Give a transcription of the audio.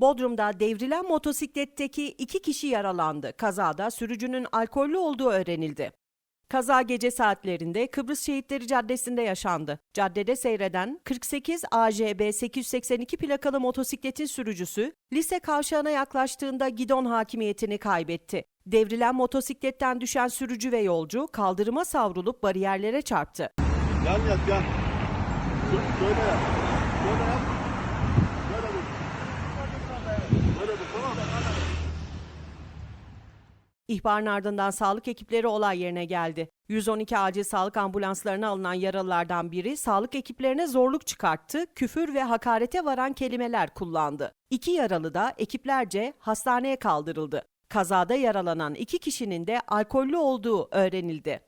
Bodrum'da devrilen motosikletteki iki kişi yaralandı. Kazada sürücünün alkollü olduğu öğrenildi. Kaza gece saatlerinde Kıbrıs Şehitleri Caddesi'nde yaşandı. Caddede seyreden 48 AJB 882 plakalı motosikletin sürücüsü lise kavşağına yaklaştığında gidon hakimiyetini kaybetti. Devrilen motosikletten düşen sürücü ve yolcu kaldırıma savrulup bariyerlere çarptı. Yan yat yan. Şö- Şöyle yap. Şöyle yap. İhbarın ardından sağlık ekipleri olay yerine geldi. 112 acil sağlık ambulanslarına alınan yaralılardan biri sağlık ekiplerine zorluk çıkarttı, küfür ve hakarete varan kelimeler kullandı. İki yaralı da ekiplerce hastaneye kaldırıldı. Kazada yaralanan iki kişinin de alkollü olduğu öğrenildi.